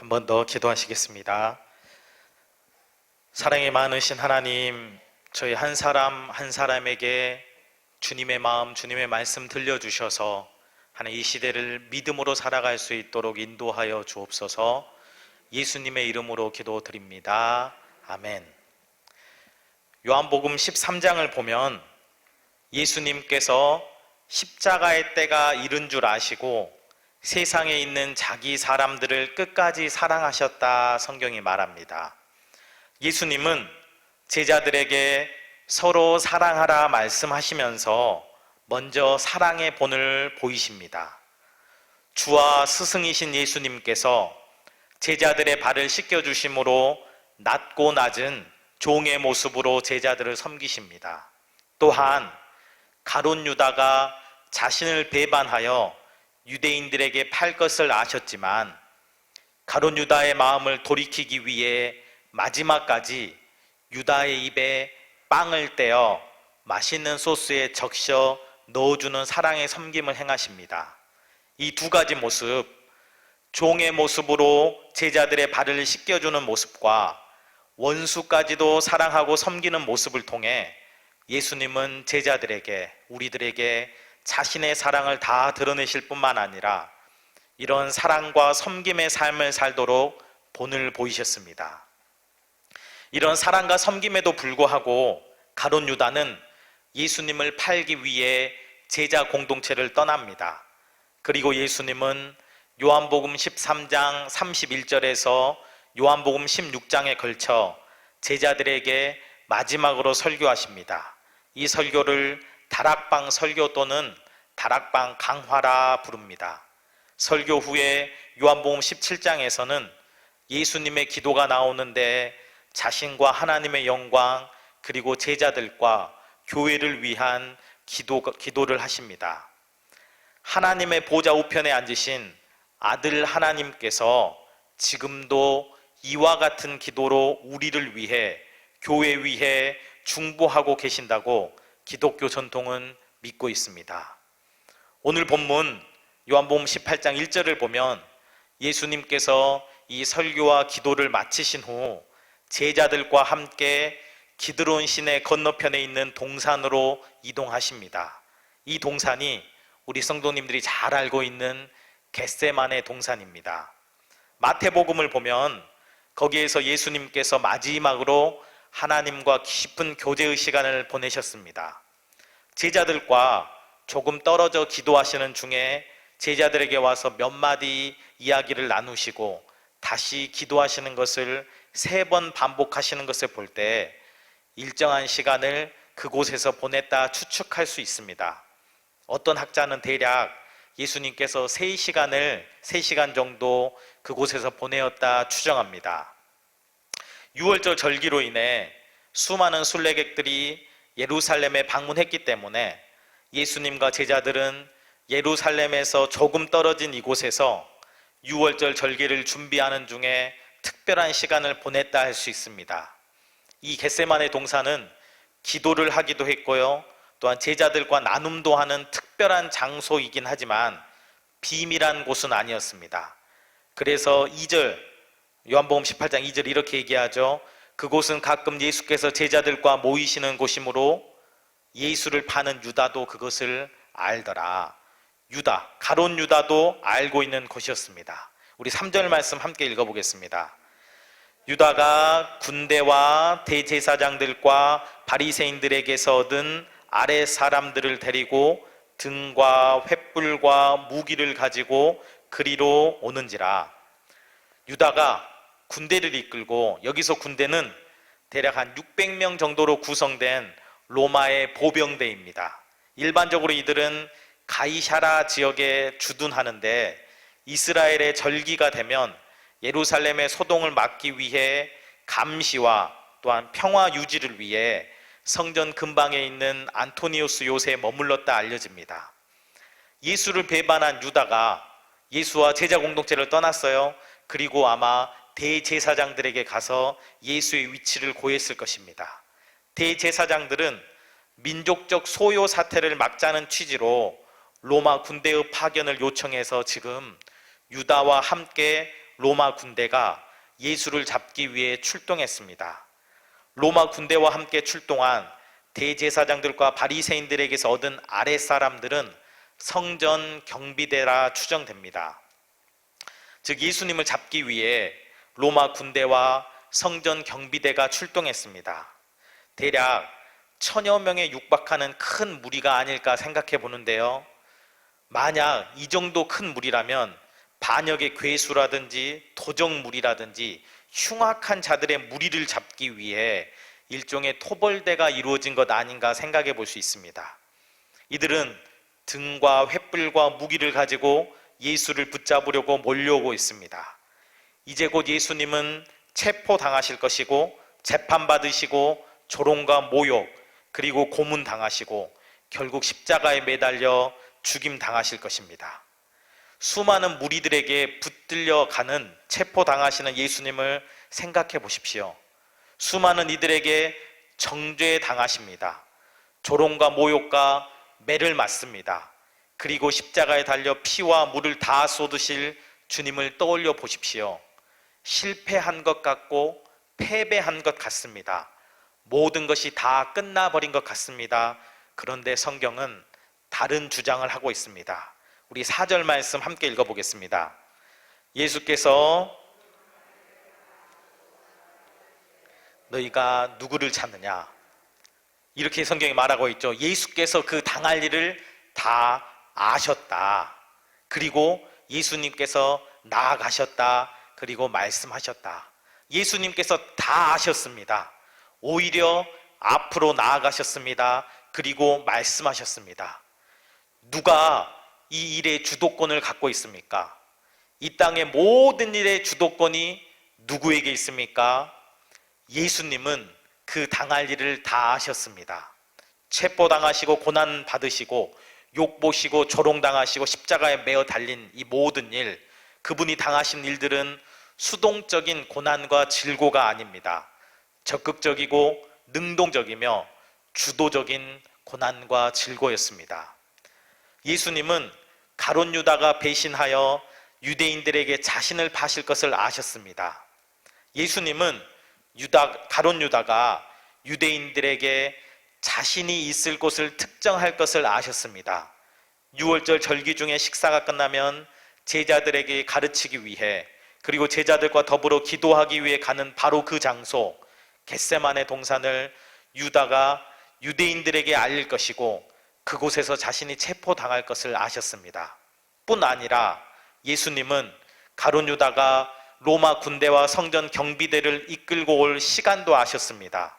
한 번 더 기도하시겠습니다. 사랑이 많으신 하나님, 저희 한 사람 한 사람에게 주님의 마음, 주님의 말씀 들려주셔서 하나님 이 시대를 믿음으로 살아갈 수 있도록 인도하여 주옵소서 예수님의 이름으로 기도드립니다. 아멘. 요한복음 13장을 보면 예수님께서 십자가의 때가 이른 줄 아시고 세상에 있는 자기 사람들을 끝까지 사랑하셨다 성경이 말합니다. 예수님은 제자들에게 서로 사랑하라 말씀하시면서 먼저 사랑의 본을 보이십니다. 주와 스승이신 예수님께서 제자들의 발을 씻겨주심으로 낮고 낮은 종의 모습으로 제자들을 섬기십니다. 또한 가론 유다가 자신을 배반하여 유대인들에게 팔 것을 아셨지만 가론 유다의 마음을 돌이키기 위해 마지막까지 유다의 입에 빵을 떼어 맛있는 소스에 적셔 넣어주는 사랑의 섬김을 행하십니다. 이 두 가지 모습, 종의 모습으로 제자들의 발을 씻겨주는 모습과 원수까지도 사랑하고 섬기는 모습을 통해 예수님은 제자들에게, 우리들에게 자신의 사랑을 다 드러내실 뿐만 아니라 이런 사랑과 섬김의 삶을 살도록 본을 보이셨습니다. 이런 사랑과 섬김에도 불구하고 가론 유다는 예수님을 팔기 위해 제자 공동체를 떠납니다. 그리고 예수님은 요한복음 13장 31절에서 요한복음 16장에 걸쳐 제자들에게 마지막으로 설교하십니다. 이 설교를 다락방 설교 또는 다락방 강화라 부릅니다. 설교 후에 요한복음 17장에서는 예수님의 기도가 나오는데 자신과 하나님의 영광 그리고 제자들과 교회를 위한 기도, 기도를 하십니다. 하나님의 보좌 우편에 앉으신 아들 하나님께서 지금도 이와 같은 기도로 우리를 위해 교회 위해 중보하고 계신다고 기독교 전통은 믿고 있습니다. 오늘 본문 요한복음 18장 1절을 보면 예수님께서 이 설교와 기도를 마치신 후 제자들과 함께 기드론 시내 건너편에 있는 동산으로 이동하십니다. 이 동산이 우리 성도님들이 잘 알고 있는 겟세만의 동산입니다. 마태복음을 보면 거기에서 예수님께서 마지막으로 하나님과 깊은 교제의 시간을 보내셨습니다. 제자들과 조금 떨어져 기도하시는 중에 제자들에게 와서 몇 마디 이야기를 나누시고 다시 기도하시는 것을 세 번 반복하시는 것을 볼 때 일정한 시간을 그곳에서 보냈다 추측할 수 있습니다. 어떤 학자는 대략 예수님께서 3시간을 3시간 정도 그곳에서 보내었다 추정합니다. 6월절 절기로 인해 수많은 순례객들이 예루살렘에 방문했기 때문에 예수님과 제자들은 예루살렘에서 조금 떨어진 이곳에서 6월절 절기를 준비하는 중에 특별한 시간을 보냈다 할 수 있습니다. 이 겟세만의 동산은 기도를 하기도 했고요. 또한 제자들과 나눔도 하는 특별한 장소이긴 하지만 비밀한 곳은 아니었습니다. 그래서 2절 요한복음 18장 2절 이렇게 얘기하죠. 그곳은 가끔 예수께서 제자들과 모이시는 곳이므로 예수를 파는 유다도 그것을 알더라. 유다, 가론 유다도 알고 있는 곳이었습니다. 우리 3절 말씀 함께 읽어보겠습니다. 유다가 군대와 대제사장들과 바리새인들에게서 얻은 아래 사람들을 데리고 등과 횃불과 무기를 가지고 그리로 오는지라 유다가 군대를 이끌고 여기서 군대는 대략 한 600명 정도로 구성된 로마의 보병대입니다. 일반적으로 이들은 가이샤라 지역에 주둔하는데 이스라엘의 절기가 되면 예루살렘의 소동을 막기 위해 감시와 또한 평화 유지를 위해 성전 근방에 있는 안토니우스 요새에 머물렀다 알려집니다. 예수를 배반한 유다가 예수와 제자 공동체를 떠났어요. 그리고 아마 대제사장들에게 가서 예수의 위치를 고했을 것입니다. 대제사장들은 민족적 소요 사태를 막자는 취지로 로마 군대의 파견을 요청해서 지금 유다와 함께 로마 군대가 예수를 잡기 위해 출동했습니다. 로마 군대와 함께 출동한 대제사장들과 바리새인들에게서 얻은 아랫사람들은 성전 경비대라 추정됩니다. 즉 예수님을 잡기 위해 로마 군대와 성전 경비대가 출동했습니다. 대략 천여 명에 육박하는 큰 무리가 아닐까 생각해 보는데요. 만약 이 정도 큰 무리라면 반역의 괴수라든지 도적무리라든지 흉악한 자들의 무리를 잡기 위해 일종의 토벌대가 이루어진 것 아닌가 생각해 볼 수 있습니다. 이들은 등과 횃불과 무기를 가지고 예수를 붙잡으려고 몰려오고 있습니다. 이제 곧 예수님은 체포당하실 것이고 재판받으시고 조롱과 모욕 그리고 고문 당하시고 결국 십자가에 매달려 죽임 당하실 것입니다. 수많은 무리들에게 붙들려 가는 체포당하시는 예수님을 생각해 보십시오. 수많은 이들에게 정죄 당하십니다. 조롱과 모욕과 매를 맞습니다. 그리고 십자가에 달려 피와 물을 다 쏟으실 주님을 떠올려 보십시오. 실패한 것 같고 패배한 것 같습니다. 모든 것이 다 끝나버린 것 같습니다. 그런데 성경은 다른 주장을 하고 있습니다. 우리 4절 말씀 함께 읽어보겠습니다. 예수께서 너희가 누구를 찾느냐? 이렇게 성경이 말하고 있죠. 예수께서 그 당할 일을 다 아셨다. 그리고 예수님께서 나아가셨다. 그리고 말씀하셨다. 예수님께서 다 아셨습니다. 오히려 앞으로 나아가셨습니다. 그리고 말씀하셨습니다. 누가 이 일의 주도권을 갖고 있습니까? 이 땅의 모든 일의 주도권이 누구에게 있습니까? 예수님은 그 당할 일을 다 아셨습니다. 체포당하시고 고난 받으시고 욕 보시고 조롱당하시고 십자가에 매어 달린 이 모든 일, 그분이 당하신 일들은 수동적인 고난과 질고가 아닙니다. 적극적이고 능동적이며 주도적인 고난과 질고였습니다. 예수님은 가론 유다가 배신하여 유대인들에게 자신을 파실 것을 아셨습니다. 예수님은 유다 가론 유다가 유대인들에게 자신이 있을 곳을 특정할 것을 아셨습니다. 6월절 절기 중에 식사가 끝나면 제자들에게 가르치기 위해 그리고 제자들과 더불어 기도하기 위해 가는 바로 그 장소 겟세만의 동산을 유다가 유대인들에게 알릴 것이고 그곳에서 자신이 체포당할 것을 아셨습니다. 뿐 아니라 예수님은 가론 유다가 로마 군대와 성전 경비대를 이끌고 올 시간도 아셨습니다.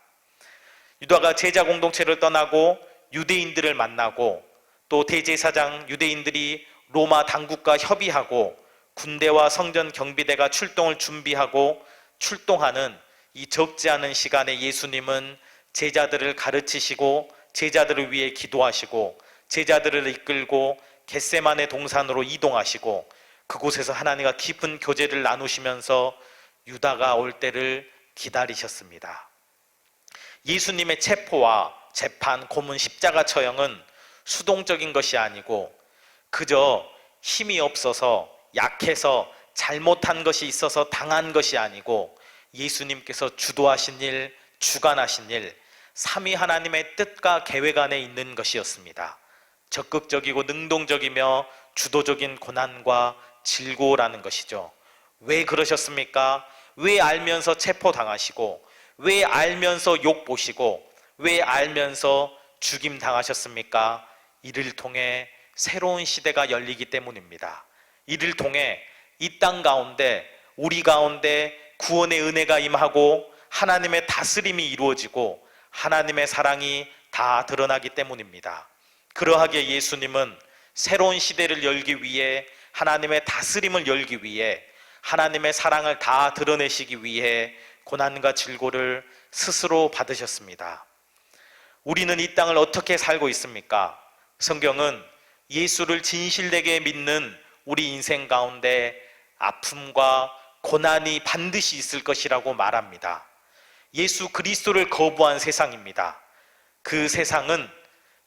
유다가 제자 공동체를 떠나고 유대인들을 만나고 또 대제사장 유대인들이 로마 당국과 협의하고 군대와 성전 경비대가 출동을 준비하고 출동하는 이 적지 않은 시간에 예수님은 제자들을 가르치시고 제자들을 위해 기도하시고 제자들을 이끌고 겟세만의 동산으로 이동하시고 그곳에서 하나님과 깊은 교제를 나누시면서 유다가 올 때를 기다리셨습니다. 예수님의 체포와 재판, 고문, 십자가 처형은 수동적인 것이 아니고 그저 힘이 없어서 약해서 잘못한 것이 있어서 당한 것이 아니고 예수님께서 주도하신 일, 주관하신 일, 삼위 하나님의 뜻과 계획 안에 있는 것이었습니다. 적극적이고 능동적이며 주도적인 고난과 질고라는 것이죠. 왜 그러셨습니까? 왜 알면서 체포당하시고, 왜 알면서 욕 보시고, 왜 알면서 죽임 당하셨습니까? 이를 통해 새로운 시대가 열리기 때문입니다. 이를 통해 이 땅 가운데, 우리 가운데 구원의 은혜가 임하고 하나님의 다스림이 이루어지고 하나님의 사랑이 다 드러나기 때문입니다. 그러하기에 예수님은 새로운 시대를 열기 위해 하나님의 다스림을 열기 위해 하나님의 사랑을 다 드러내시기 위해 고난과 질고를 스스로 받으셨습니다. 우리는 이 땅을 어떻게 살고 있습니까? 성경은 예수를 진실되게 믿는 우리 인생 가운데 아픔과 고난이 반드시 있을 것이라고 말합니다. 예수 그리스도를 거부한 세상입니다. 그 세상은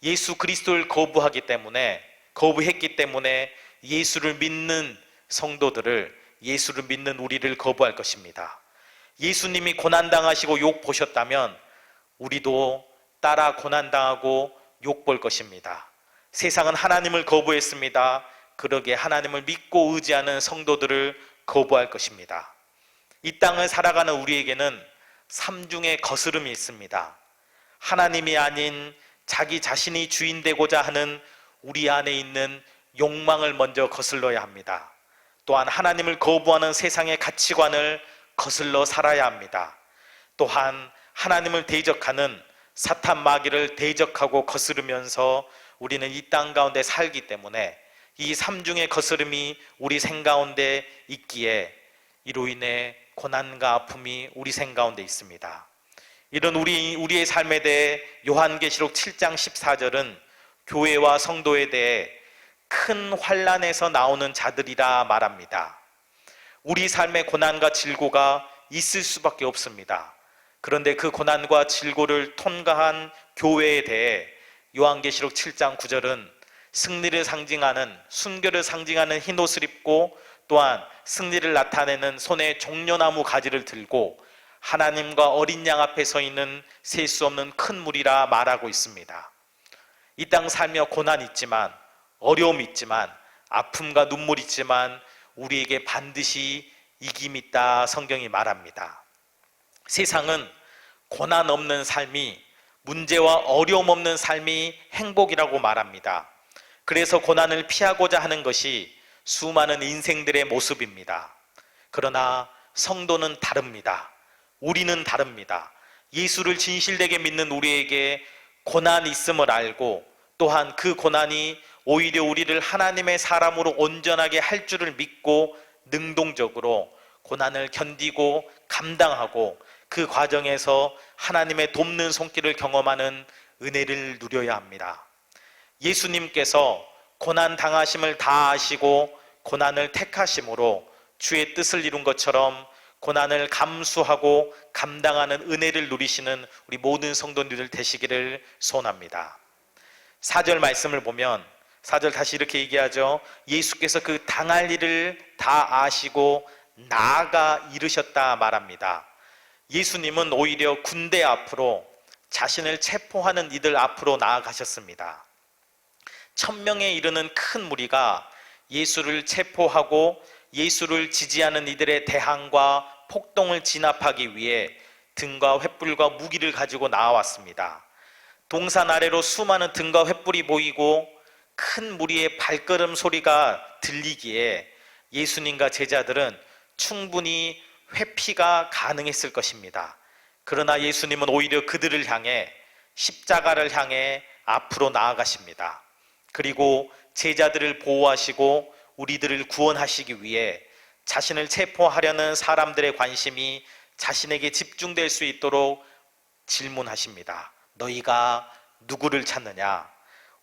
예수 그리스도를 거부하기 때문에 거부했기 때문에 예수를 믿는 성도들을 예수를 믿는 우리를 거부할 것입니다. 예수님이 고난당하시고 욕 보셨다면 우리도 따라 고난당하고 욕 볼 것입니다. 세상은 하나님을 거부했습니다. 그러게 하나님을 믿고 의지하는 성도들을 거부할 것입니다. 이 땅을 살아가는 우리에게는 삼중의 거스름이 있습니다. 하나님이 아닌 자기 자신이 주인 되고자 하는 우리 안에 있는 욕망을 먼저 거슬러야 합니다. 또한 하나님을 거부하는 세상의 가치관을 거슬러 살아야 합니다. 또한 하나님을 대적하는 사탄 마귀를 대적하고 거스르면서 우리는 이 땅 가운데 살기 때문에 이 삼중의 거스름이 우리 생 가운데 있기에 이로 인해 고난과 아픔이 우리 생 가운데 있습니다. 이런 우리 우리의 삶에 대해 요한계시록 7장 14절은 교회와 성도에 대해 큰 환란에서 나오는 자들이라 말합니다. 우리 삶의 고난과 질고가 있을 수밖에 없습니다. 그런데 그 고난과 질고를 통과한 교회에 대해 요한계시록 7장 9절은 승리를 상징하는 순교를 상징하는 흰 옷을 입고 또한 승리를 나타내는 손에 종려나무 가지를 들고 하나님과 어린 양 앞에 서 있는 셀 수 없는 큰 무리라 말하고 있습니다. 이 땅 살며 고난 있지만 어려움 있지만 아픔과 눈물 있지만 우리에게 반드시 이김 있다 성경이 말합니다. 세상은 고난 없는 삶이 문제와 어려움 없는 삶이 행복이라고 말합니다. 그래서 고난을 피하고자 하는 것이 수많은 인생들의 모습입니다. 그러나 성도는 다릅니다. 우리는 다릅니다. 예수를 진실되게 믿는 우리에게 고난이 있음을 알고 또한 그 고난이 오히려 우리를 하나님의 사람으로 온전하게 할 줄을 믿고 능동적으로 고난을 견디고 감당하고 그 과정에서 하나님의 돕는 손길을 경험하는 은혜를 누려야 합니다. 예수님께서 고난 당하심을 다 아시고 고난을 택하심으로 주의 뜻을 이룬 것처럼 고난을 감수하고 감당하는 은혜를 누리시는 우리 모든 성도님들 되시기를 소원합니다. 4절 말씀을 보면 4절 다시 이렇게 얘기하죠. 예수께서 그 당할 일을 다 아시고 나아가 이르셨다 말합니다. 예수님은 오히려 군대 앞으로 자신을 체포하는 이들 앞으로 나아가셨습니다. 천명에 이르는 큰 무리가 예수를 체포하고 예수를 지지하는 이들의 대항과 폭동을 진압하기 위해 등과 횃불과 무기를 가지고 나왔습니다. 동산 아래로 수많은 등과 횃불이 보이고 큰 무리의 발걸음 소리가 들리기에 예수님과 제자들은 충분히 회피가 가능했을 것입니다. 그러나 예수님은 오히려 그들을 향해 십자가를 향해 앞으로 나아가십니다. 그리고 제자들을 보호하시고 우리들을 구원하시기 위해 자신을 체포하려는 사람들의 관심이 자신에게 집중될 수 있도록 질문하십니다. 너희가 누구를 찾느냐?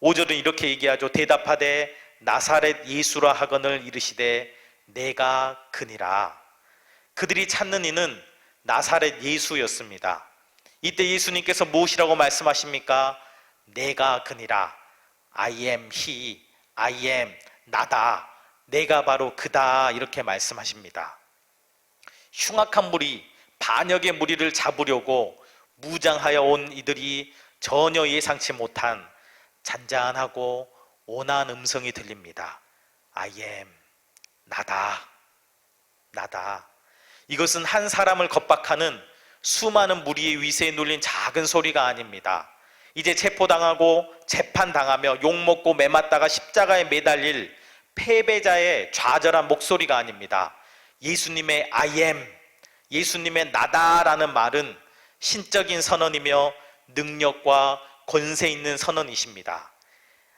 5절은 이렇게 얘기하죠. 대답하되 나사렛 예수라 하거늘 이르시되 내가 그니라. 그들이 찾는 이는 나사렛 예수였습니다. 이때 예수님께서 무엇이라고 말씀하십니까? 내가 그니라. I am he. I am 나다. 내가 바로 그다. 이렇게 말씀하십니다. 흉악한 무리, 반역의 무리를 잡으려고 무장하여 온 이들이 전혀 예상치 못한 잔잔하고 온한 음성이 들립니다. I am 나다. 나다. 이것은 한 사람을 겁박하는 수많은 무리의 위세에 눌린 작은 소리가 아닙니다. 이제 체포당하고 재판당하며 욕먹고 매맞다가 십자가에 매달릴 패배자의 좌절한 목소리가 아닙니다. 예수님의 I am, 예수님의 나다라는 말은 신적인 선언이며 능력과 권세 있는 선언이십니다.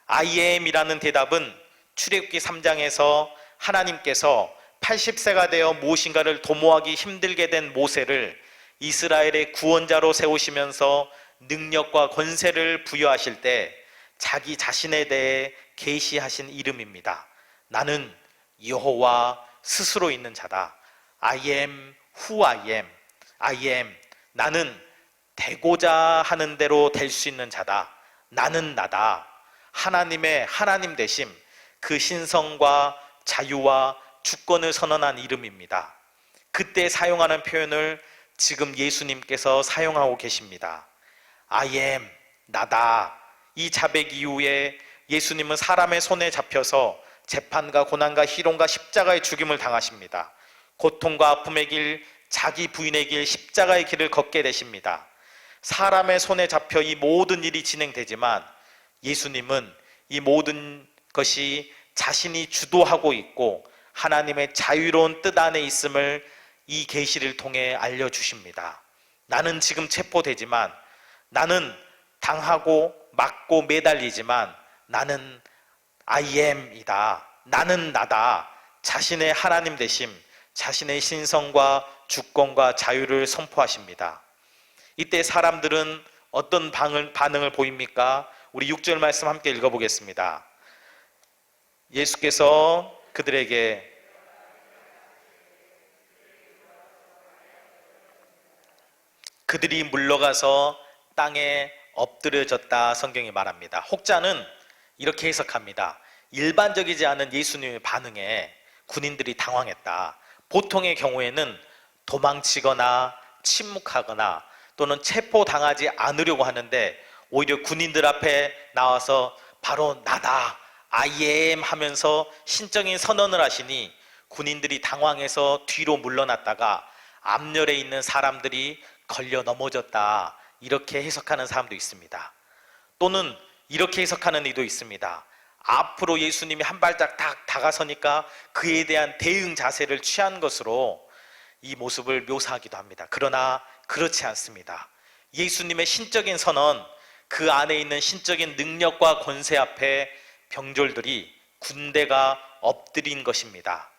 I am이라는 대답은 출애굽기 3장에서 하나님께서 80세가 되어 무엇인가를 도모하기 힘들게 된 모세를 이스라엘의 구원자로 세우시면서 능력과 권세를 부여하실 때 자기 자신에 대해 계시하신 이름입니다. 나는 여호와 스스로 있는 자다. I am who I am. I am 나는 되고자 하는 대로 될 수 있는 자다. 나는 나다. 하나님의 하나님 되심 그 신성과 자유와 주권을 선언한 이름입니다. 그때 사용하는 표현을 지금 예수님께서 사용하고 계십니다. I am, 나다. 이 자백 이후에 예수님은 사람의 손에 잡혀서 재판과 고난과 희롱과 십자가의 죽임을 당하십니다. 고통과 아픔의 길, 자기 부인의 길, 십자가의 길을 걷게 되십니다. 사람의 손에 잡혀 이 모든 일이 진행되지만 예수님은 이 모든 것이 자신이 주도하고 있고 하나님의 자유로운 뜻 안에 있음을 이 계시를 통해 알려 주십니다. 나는 지금 체포되지만 나는 당하고 맞고 매달리지만 나는 I am이다. 나는 나다. 자신의 하나님 되심, 자신의 신성과 주권과 자유를 선포하십니다. 이때 사람들은 어떤 반응을 보입니까? 우리 6절 말씀 함께 읽어보겠습니다. 예수께서 그들에게 그들이 물러가서 땅에 엎드려졌다 성경이 말합니다. 혹자는 이렇게 해석합니다. 일반적이지 않은 예수님의 반응에 군인들이 당황했다. 보통의 경우에는 도망치거나 침묵하거나 또는 체포당하지 않으려고 하는데 오히려 군인들 앞에 나와서 바로 나다, I am 하면서 신적인 선언을 하시니 군인들이 당황해서 뒤로 물러났다가 앞열에 있는 사람들이 걸려 넘어졌다. 이렇게 해석하는 사람도 있습니다. 또는 이렇게 해석하는 이도 있습니다. 앞으로 예수님이 한 발짝 딱 다가서니까 그에 대한 대응 자세를 취한 것으로 이 모습을 묘사하기도 합니다. 그러나 그렇지 않습니다. 예수님의 신적인 선언, 그 안에 있는 신적인 능력과 권세 앞에 병졸들이 군대가 엎드린 것입니다.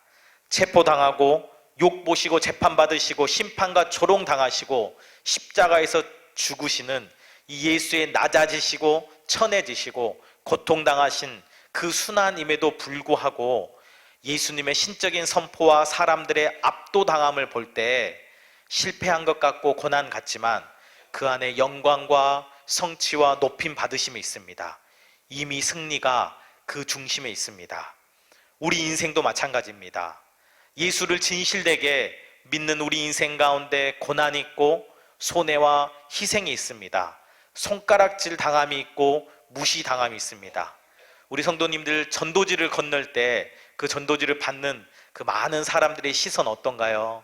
체포당하고 욕 보시고 재판받으시고 심판과 조롱당하시고 십자가에서 죽으시는 이 예수의 낮아지시고 천해지시고 고통당하신 그 순환임에도 불구하고 예수님의 신적인 선포와 사람들의 압도당함을 볼 때 실패한 것 같고 고난 같지만 그 안에 영광과 성취와 높임 받으심이 있습니다. 이미 승리가 그 중심에 있습니다. 우리 인생도 마찬가지입니다. 예수를 진실되게 믿는 우리 인생 가운데 고난이 있고 손해와 희생이 있습니다. 손가락질 당함이 있고 무시 당함이 있습니다. 우리 성도님들 전도지를 건널 때 그 전도지를 받는 그 많은 사람들의 시선 어떤가요?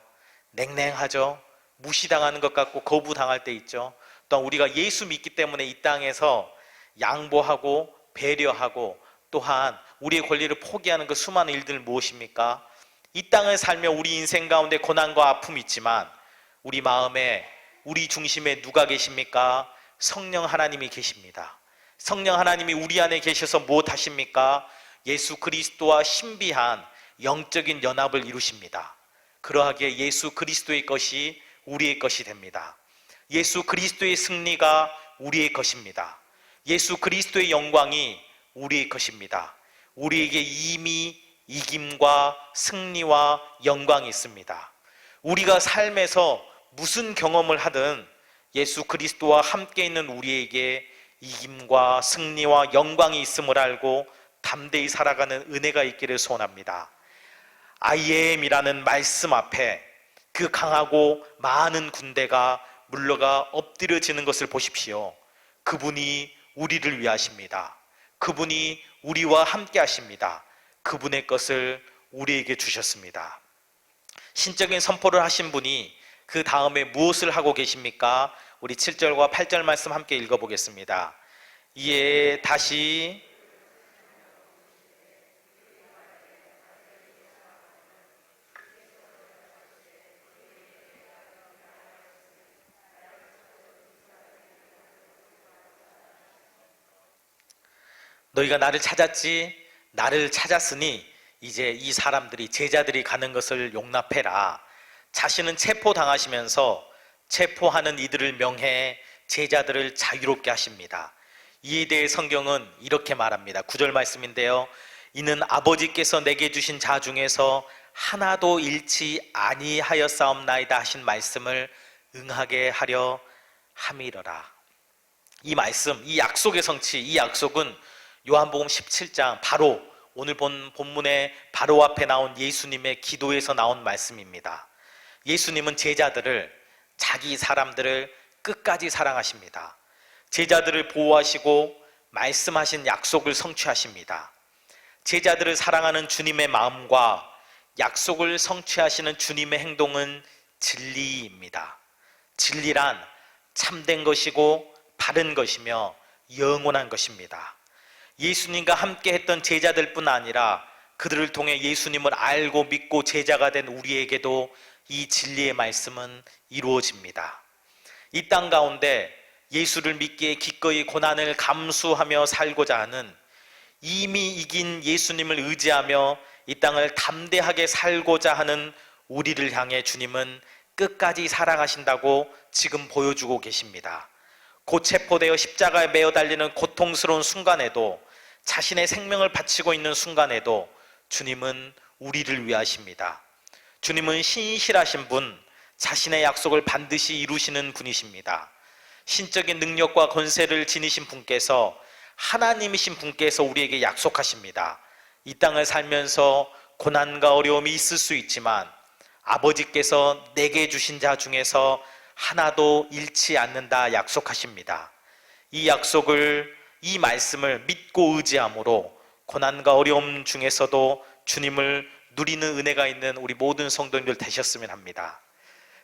냉랭하죠? 무시당하는 것 같고 거부당할 때 있죠. 또한 우리가 예수 믿기 때문에 이 땅에서 양보하고 배려하고 또한 우리의 권리를 포기하는 그 수많은 일들 무엇입니까? 이 땅을 살며 우리 인생 가운데 고난과 아픔이 있지만 우리 마음에 우리 중심에 누가 계십니까? 성령 하나님이 계십니다. 성령 하나님이 우리 안에 계셔서 무엇 하십니까? 예수 그리스도와 신비한 영적인 연합을 이루십니다. 그러하기에 예수 그리스도의 것이 우리의 것이 됩니다. 예수 그리스도의 승리가 우리의 것입니다. 예수 그리스도의 영광이 우리의 것입니다. 우리에게 이미 이김과 승리와 영광이 있습니다. 우리가 삶에서 무슨 경험을 하든 예수 그리스도와 함께 있는 우리에게 이김과 승리와 영광이 있음을 알고 담대히 살아가는 은혜가 있기를 소원합니다. I am이라는 말씀 앞에 그 강하고 많은 군대가 물러가 엎드려지는 것을 보십시오. 그분이 우리를 위하십니다. 그분이 우리와 함께 하십니다. 그분의 것을 우리에게 주셨습니다. 신적인 선포를 하신 분이 그 다음에 무엇을 하고 계십니까? 우리 7절과 8절 말씀 함께 읽어보겠습니다. 이에 다시 너희가 나를 찾았지 나를 찾았으니 이제 이 사람들이 제자들이 가는 것을 용납해라. 자신은 체포당하시면서 체포하는 이들을 명해 제자들을 자유롭게 하십니다. 이에 대해 성경은 이렇게 말합니다. 구절 말씀인데요. 이는 아버지께서 내게 주신 자 중에서 하나도 잃지 아니하였사옵나이다 하신 말씀을 응하게 하려 함이러라. 이 말씀, 이 약속의 성취, 이 약속은 요한복음 17장 바로 오늘 본 본문의 바로 앞에 나온 예수님의 기도에서 나온 말씀입니다. 예수님은 제자들을 자기 사람들을 끝까지 사랑하십니다. 제자들을 보호하시고 말씀하신 약속을 성취하십니다. 제자들을 사랑하는 주님의 마음과 약속을 성취하시는 주님의 행동은 진리입니다. 진리란 참된 것이고 바른 것이며 영원한 것입니다. 예수님과 함께 했던 제자들 뿐 아니라 그들을 통해 예수님을 알고 믿고 제자가 된 우리에게도 이 진리의 말씀은 이루어집니다. 이 땅 가운데 예수를 믿기에 기꺼이 고난을 감수하며 살고자 하는 이미 이긴 예수님을 의지하며 이 땅을 담대하게 살고자 하는 우리를 향해 주님은 끝까지 사랑하신다고 지금 보여주고 계십니다. 곧 체포되어 십자가에 매어 달리는 고통스러운 순간에도 자신의 생명을 바치고 있는 순간에도 주님은 우리를 위하십니다. 주님은 신실하신 분, 자신의 약속을 반드시 이루시는 분이십니다. 신적인 능력과 권세를 지니신 분께서 하나님이신 분께서 우리에게 약속하십니다. 이 땅을 살면서 고난과 어려움이 있을 수 있지만 아버지께서 내게 주신 자 중에서 하나도 잃지 않는다 약속하십니다. 이 약속을 이 말씀을 믿고 의지함으로 고난과 어려움 중에서도 주님을 누리는 은혜가 있는 우리 모든 성도님들 되셨으면 합니다.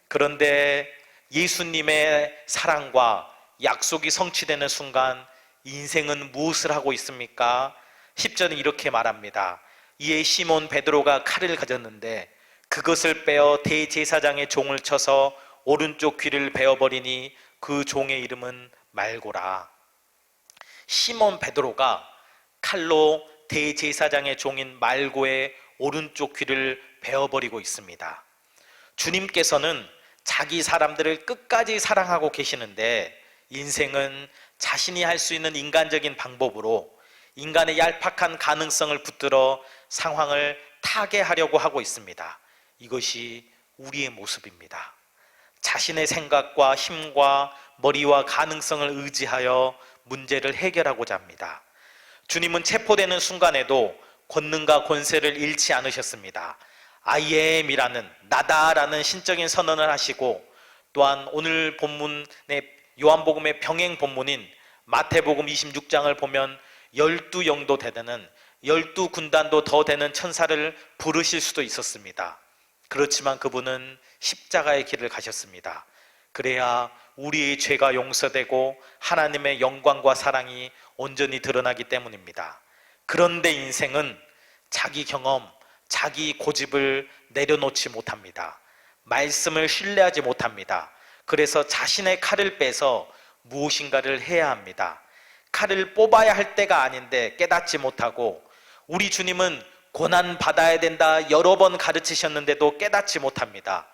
그런데 예수님의 사랑과 약속이 성취되는 순간 인생은 무엇을 하고 있습니까? 10절은 이렇게 말합니다. 이에 시몬 베드로가 칼을 가졌는데 그것을 빼어 대제사장의 종을 쳐서 오른쪽 귀를 베어버리니 그 종의 이름은 말고라. 시몬 베드로가 칼로 대제사장의 종인 말고의 오른쪽 귀를 베어버리고 있습니다. 주님께서는 자기 사람들을 끝까지 사랑하고 계시는데 인생은 자신이 할 수 있는 인간적인 방법으로 인간의 얄팍한 가능성을 붙들어 상황을 타개하려고 하고 있습니다. 이것이 우리의 모습입니다. 자신의 생각과 힘과 머리와 가능성을 의지하여 문제를 해결하고자 합니다. 주님은 체포되는 순간에도 권능과 권세를 잃지 않으셨습니다. I am이라는 나다라는 신적인 선언을 하시고 또한 오늘 본문의 요한복음의 병행 본문인 마태복음 26장을 보면 열두 영도 되는 열두 군단도 더 되는 천사를 부르실 수도 있었습니다. 그렇지만 그분은 십자가의 길을 가셨습니다. 그래야 우리의 죄가 용서되고 하나님의 영광과 사랑이 온전히 드러나기 때문입니다. 그런데 인생은 자기 경험, 자기 고집을 내려놓지 못합니다. 말씀을 신뢰하지 못합니다. 그래서 자신의 칼을 빼서 무엇인가를 해야 합니다. 칼을 뽑아야 할 때가 아닌데 깨닫지 못하고 우리 주님은 고난 받아야 된다 여러 번 가르치셨는데도 깨닫지 못합니다.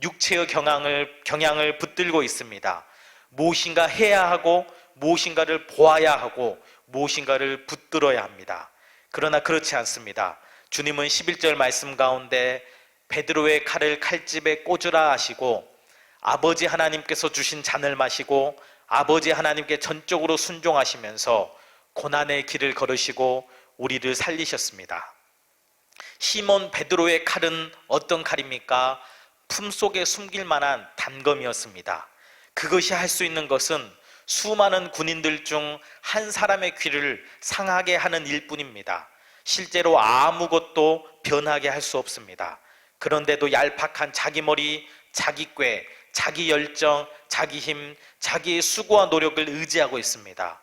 육체의 경향을 경향을 붙들고 있습니다. 무엇인가 해야 하고 무엇인가를 보아야 하고 무엇인가를 붙들어야 합니다. 그러나 그렇지 않습니다. 주님은 11절 말씀 가운데 베드로의 칼을 칼집에 꽂으라 하시고 아버지 하나님께서 주신 잔을 마시고 아버지 하나님께 전적으로 순종하시면서 고난의 길을 걸으시고 우리를 살리셨습니다. 시몬 베드로의 칼은 어떤 칼입니까? 품속에 숨길 만한 단검이었습니다. 그것이 할 수 있는 것은 수많은 군인들 중 한 사람의 귀를 상하게 하는 일뿐입니다. 실제로 아무것도 변하게 할 수 없습니다. 그런데도 얄팍한 자기 머리, 자기 꾀, 자기 열정, 자기 힘, 자기의 수고와 노력을 의지하고 있습니다.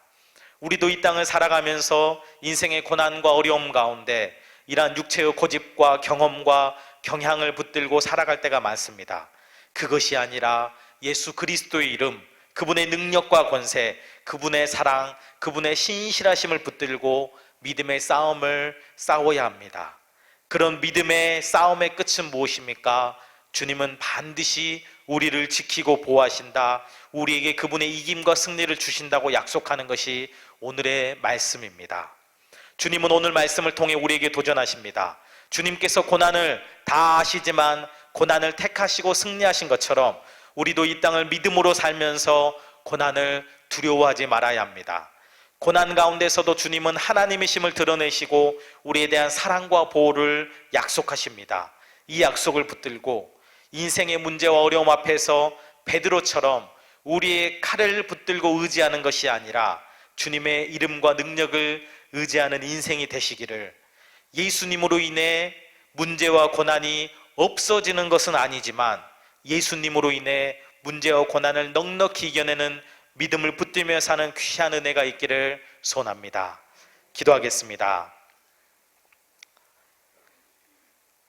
우리도 이 땅을 살아가면서 인생의 고난과 어려움 가운데 이러한 육체의 고집과 경험과 경향을 붙들고 살아갈 때가 많습니다. 그것이 아니라 예수 그리스도의 이름, 그분의 능력과 권세, 그분의 사랑, 그분의 신실하심을 붙들고 믿음의 싸움을 싸워야 합니다. 그런 믿음의 싸움의 끝은 무엇입니까? 주님은 반드시 우리를 지키고 보호하신다. 우리에게 그분의 이김과 승리를 주신다고 약속하는 것이 오늘의 말씀입니다. 주님은 오늘 말씀을 통해 우리에게 도전하십니다. 주님께서 고난을 다 아시지만 고난을 택하시고 승리하신 것처럼 우리도 이 땅을 믿음으로 살면서 고난을 두려워하지 말아야 합니다. 고난 가운데서도 주님은 하나님이심을 드러내시고 우리에 대한 사랑과 보호를 약속하십니다. 이 약속을 붙들고 인생의 문제와 어려움 앞에서 베드로처럼 우리의 칼을 붙들고 의지하는 것이 아니라 주님의 이름과 능력을 의지하는 인생이 되시기를 예수님으로 인해 문제와 고난이 없어지는 것은 아니지만 예수님으로 인해 문제와 고난을 넉넉히 이겨내는 믿음을 붙들며 사는 귀한 은혜가 있기를 소원합니다. 기도하겠습니다.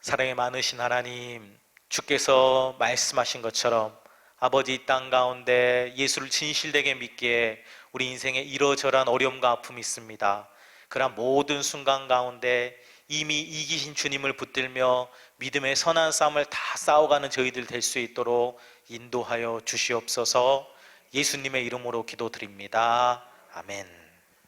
사랑이 많으신 하나님, 주께서 말씀하신 것처럼 아버지 이땅 가운데 예수를 진실되게 믿기에 우리 인생에 이러저러한 어려움과 아픔이 있습니다. 그러한 모든 순간 가운데 이미 이기신 주님을 붙들며 믿음의 선한 싸움을 다 싸워가는 저희들 될 수 있도록 인도하여 주시옵소서 예수님의 이름으로 기도드립니다. 아멘.